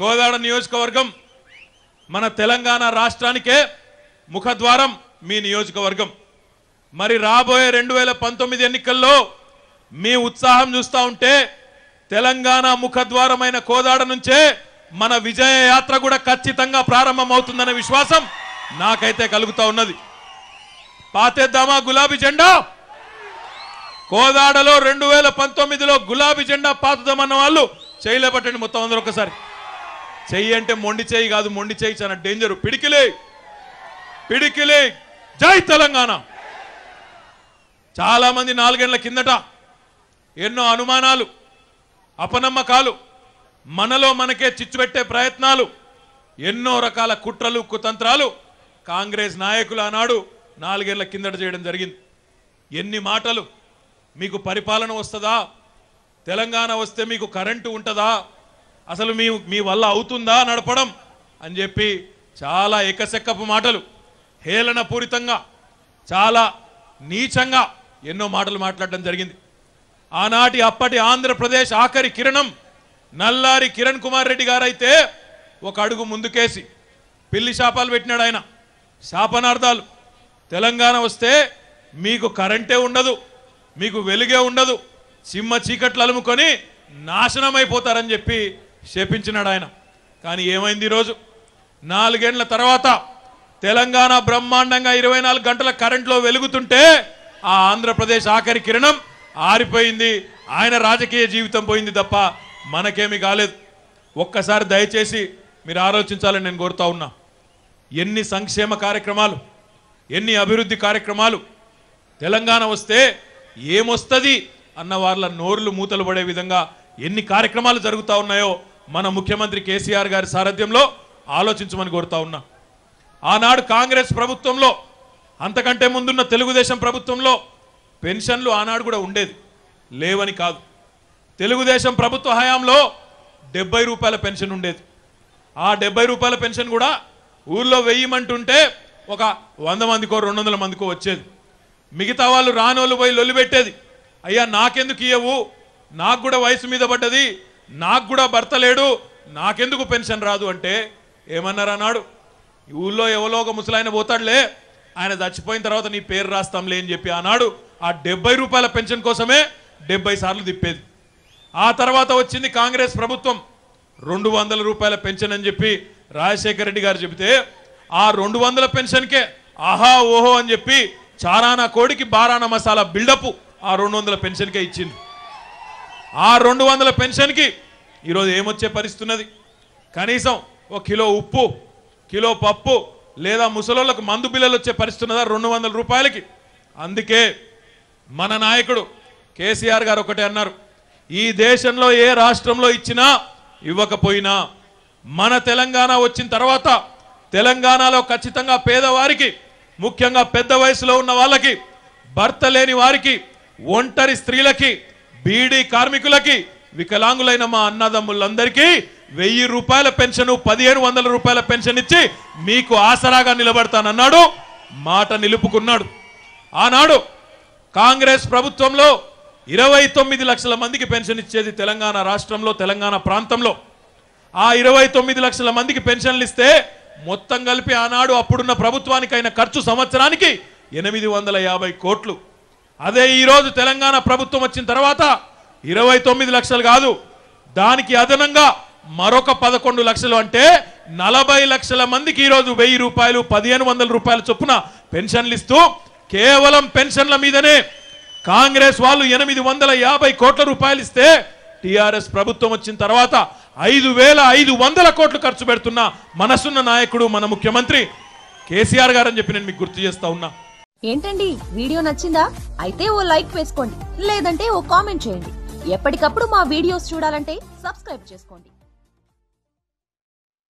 కోదాడ నియోజకవర్గం మన తెలంగాణ రాష్ట్రానికే ముఖద్వారం మీ నియోజకవర్గం. మరి రాబోయే రెండు వేల పంతొమ్మిది ఎన్నికల్లో మీ ఉత్సాహం చూస్తూ ఉంటే తెలంగాణ ముఖద్వారమైన కోదాడ నుంచే మన విజయ యాత్ర కూడా ఖచ్చితంగా ప్రారంభమవుతుందనే విశ్వాసం నాకైతే కలుగుతూ ఉన్నది. పాతేద్దామా గులాబీ జెండా? కోదాడలో రెండు వేల పంతొమ్మిదిలో గులాబీ జెండా పాతుదామన్న వాళ్ళు చేయలేపట్టండి మొత్తం అందరూ ఒకసారి చెయ్యి అంటే మొండి చెయ్యి కాదు మొండి చెయ్యి చాలా డేంజర్ పిడికిలే పిడికిలే. జై తెలంగాణ. చాలా మంది నాలుగేళ్ళ కిందట ఎన్నో అనుమానాలు అపనమ్మకాలు మనలో మనకే చిచ్చు పెట్టే ప్రయత్నాలు ఎన్నో రకాల కుట్రలు కుతంత్రాలు కాంగ్రెస్ నాయకులు ఆనాడు నాలుగేళ్ళ కిందట చేయడం జరిగింది. ఎన్ని మాటలు? మీకు పరిపాలన వస్తుందా? తెలంగాణ వస్తే మీకు కరెంటు ఉంటుందా? అసలు మీ మీ వల్ల అవుతుందా నడపడం? అని చెప్పి చాలా ఎకసెక్కపు మాటలు. హేళనపూరితంగా చాలా నీచంగా ఎన్నో మాటలు మాట్లాడడం జరిగింది. ఆనాటి అప్పటి ఆంధ్రప్రదేశ్ ఆఖరి కిరణం నల్లారి కిరణ్ కుమార్ రెడ్డి గారైతే ఒక అడుగు ముందుకేసి పిల్లి శాపాలు పెట్టినాడు ఆయన. శాపనార్థాలు. తెలంగాణ వస్తే మీకు కరెంటే ఉండదు మీకు వెలుగే ఉండదు. సింహ చీకట్లు అలుముకొని నాశనం అయిపోతారని చెప్పి శపించినాడు ఆయన. కానీ ఏమైంది ఈరోజు? నాలుగేండ్ల తర్వాత తెలంగాణ బ్రహ్మాండంగా ఇరవై నాలుగు గంటల కరెంట్లో వెలుగుతుంటే ఆ ఆంధ్రప్రదేశ్ ఆఖరి కిరణం ఆరిపోయింది. ఆయన రాజకీయ జీవితం పోయింది తప్ప మనకేమీ కాలేదు. ఒక్కసారి దయచేసి మీరు ఆలోచించాలని నేను కోరుతా ఉన్నా. ఎన్ని సంక్షేమ కార్యక్రమాలు ఎన్ని అభివృద్ధి కార్యక్రమాలు? తెలంగాణ వస్తే ఏమొస్తుంది? అన్న వాళ్ళ నోర్లు మూతలు పడే విధంగా ఎన్ని కార్యక్రమాలు జరుగుతూ ఉన్నాయో మన ముఖ్యమంత్రి కేసీఆర్ గారి సారథ్యంలో ఆలోచించమని కోరుతా ఉన్నా. ఆనాడు కాంగ్రెస్ ప్రభుత్వంలో అంతకంటే ముందున్న తెలుగుదేశం ప్రభుత్వంలో పెన్షన్లు ఆనాడు కూడా ఉండేది లేవని కాదు. తెలుగుదేశం ప్రభుత్వ హయాంలో డెబ్బై రూపాయల పెన్షన్ ఉండేది. ఆ డెబ్బై రూపాయల పెన్షన్ కూడా ఊర్లో వెయ్యమంటుంటే ఒక వంద మందికో రెండు వందల మందికో వచ్చేది. మిగతా వాళ్ళు రానోళ్ళు పోయి లొల్లి పెట్టేది. అయ్యా నాకెందుకు ఇయ్యవు? నాకు కూడా వయసు మీద పడ్డది. నాకు కూడా భర్త లేడు. నాకెందుకు పెన్షన్ రాదు అంటే ఏమన్నారు అన్నాడు. ఊళ్ళో ఎవరో ఒక ముసలాయన పోతాడులే. ఆయన చచ్చిపోయిన తర్వాత నీ పేరు రాస్తాంలే అని చెప్పి ఆనాడు ఆ డెబ్బై రూపాయల పెన్షన్ కోసమే డెబ్బై సార్లు తిప్పేది. ఆ తర్వాత వచ్చింది కాంగ్రెస్ ప్రభుత్వం. రెండు వందల రూపాయల పెన్షన్ అని చెప్పి రాజశేఖర రెడ్డి గారు చెబితే ఆ రెండు వందల పెన్షన్కే ఆహా ఓహో అని చెప్పి చారానా కోడికి బారానా మసాలా బిల్డప్ ఆ రెండు వందల పెన్షన్కే ఇచ్చింది ఆ రెండు వందల పెన్షన్కి ఈరోజు ఏమొచ్చే పరిస్థితున్నది? కనీసం ఒక కిలో ఉప్పు కిలో పప్పు లేదా ముసలోళ్ళకు మందు బిల్లలు వచ్చే పరిస్థితున్నదా రెండు వందల రూపాయలకి? అందుకే మన నాయకుడు కేసీఆర్ గారు ఒకటే అన్నారు ఈ దేశంలో ఏ రాష్ట్రంలో ఇచ్చినా ఇవ్వకపోయినా మన తెలంగాణ వచ్చిన తర్వాత తెలంగాణలో ఖచ్చితంగా పేదవారికి ముఖ్యంగా పెద్ద వయసులో ఉన్న వాళ్ళకి భర్త లేని వారికి ఒంటరి స్త్రీలకి బీడీ కార్మికులకి వికలాంగులైన మా అన్నదమ్ములందరికీ వెయ్యి రూపాయల పెన్షన్ పదిహేను వందల రూపాయల పెన్షన్ ఇచ్చి మీకు ఆసరాగా నిలబడతానన్నాడు మాట నిలుపుకున్నాడు. ఆనాడు కాంగ్రెస్ ప్రభుత్వంలో ఇరవై తొమ్మిది లక్షల మందికి పెన్షన్ ఇచ్చేది తెలంగాణ రాష్ట్రంలో తెలంగాణ ప్రాంతంలో. ఆ ఇరవై తొమ్మిది లక్షల మందికి పెన్షన్లు ఇస్తే మొత్తం కలిపి ఆనాడు అప్పుడున్న ప్రభుత్వానికైన ఖర్చు సంవత్సరానికి ఎనిమిది వందల యాభై కోట్లు. అదే ఈరోజు తెలంగాణ ప్రభుత్వం వచ్చిన తర్వాత ఇరవై తొమ్మిది లక్షలు కాదు దానికి అదనంగా మరొక పదకొండు లక్షలు అంటే నలభై లక్షల మందికి ఈరోజు వెయ్యి రూపాయలు పదిహేను వందల రూపాయల చొప్పున పెన్షన్లు ఇస్తూ కేవలం పెన్షన్ల మీదనే కాంగ్రెస్ వాళ్ళు ఎనిమిది వందల యాభై కోట్ల రూపాయలు ఇస్తే టీఆర్ఎస్ ప్రభుత్వం వచ్చిన తర్వాత ఐదు వేల ఐదు వందల కోట్లు ఖర్చు పెడుతున్న మనసున్న నాయకుడు మన ముఖ్యమంత్రి కేసీఆర్ గారు అని చెప్పి నేను మీకు గుర్తు చేస్తా ఉన్నా. ఏంటండి? వీడియో నచ్చిందా? అయితే ఓ లైక్ వేసుకోండి. లేదంటే ఓ కామెంట్ చేయండి. ఎప్పటికప్పుడు మా వీడియోస్ చూడాలంటే సబ్స్క్రైబ్ చేసుకోండి.